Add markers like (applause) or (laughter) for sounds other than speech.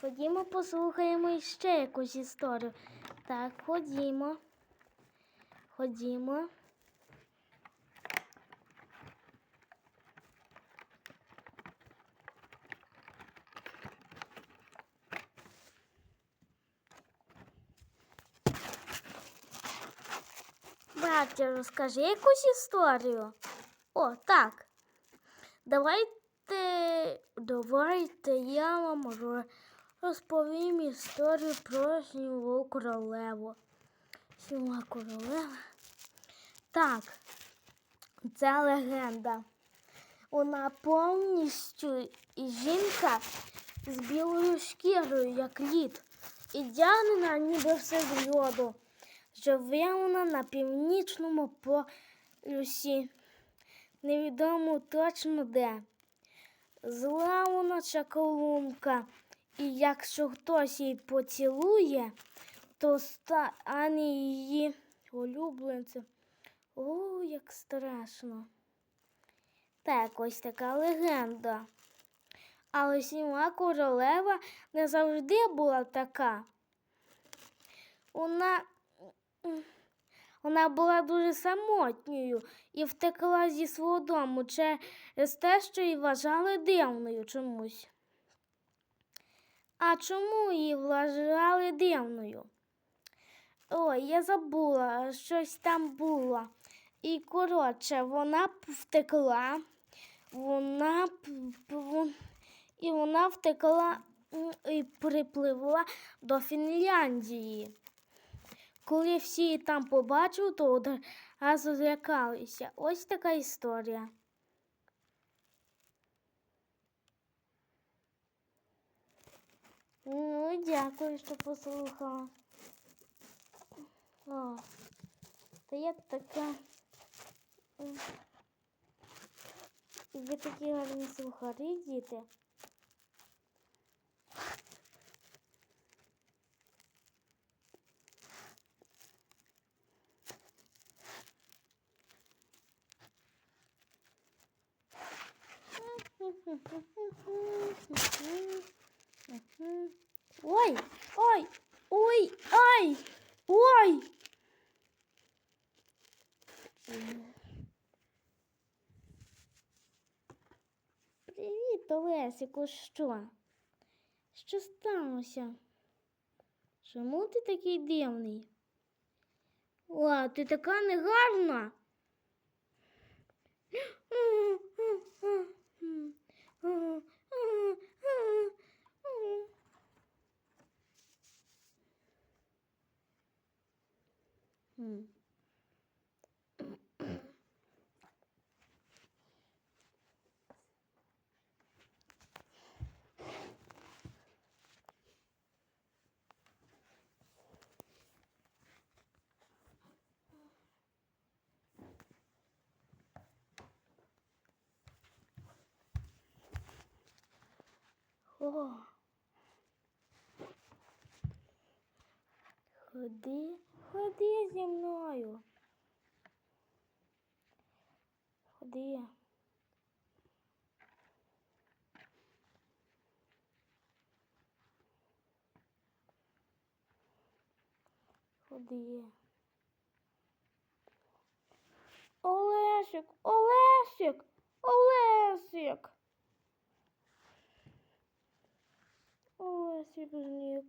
Ходімо, послухаємо ще якусь історію. Так, ходімо. Ходімо. Братя, розкажи якусь історію. О, так. Давайте, давайте я вам розповім історію про снігу королеву. Снігова королева. Так, це легенда. Вона повністю жінка з білою шкірою, як лід, і дягнена ніби все з льоду. Живе вона на північному полюсі. Невідомо точно де. Зла вона чаколунка, і якщо хтось її поцілує, то стане її улюбленцем. О, як страшно. Так, ось така легенда. Але сіма королева не завжди була така. Вона, вона була дуже самотньою і втекла зі свого дому через те, що її вважали дивною чомусь. А чому її вважали дивною? Ой, я забула, щось там було. І коротше, вона втекла, вона і вона втекла і припливла до Фінляндії. Коли всі її там побачили, то одразу злякалися. Ось така історія. Ну, дякую, що послухала. О, та я така. ви такі гарні слухарі, діти. (laughs) Ой, ой, ой, ай, ой. Привіт, Олесику, що? Що сталося? Чому ти такий дивний? О, ти така негарна. Ходи, ходи зі мною. Ходи. Ходи. Олесик, Олесик, Олесик. Tersi şey bulunuyor.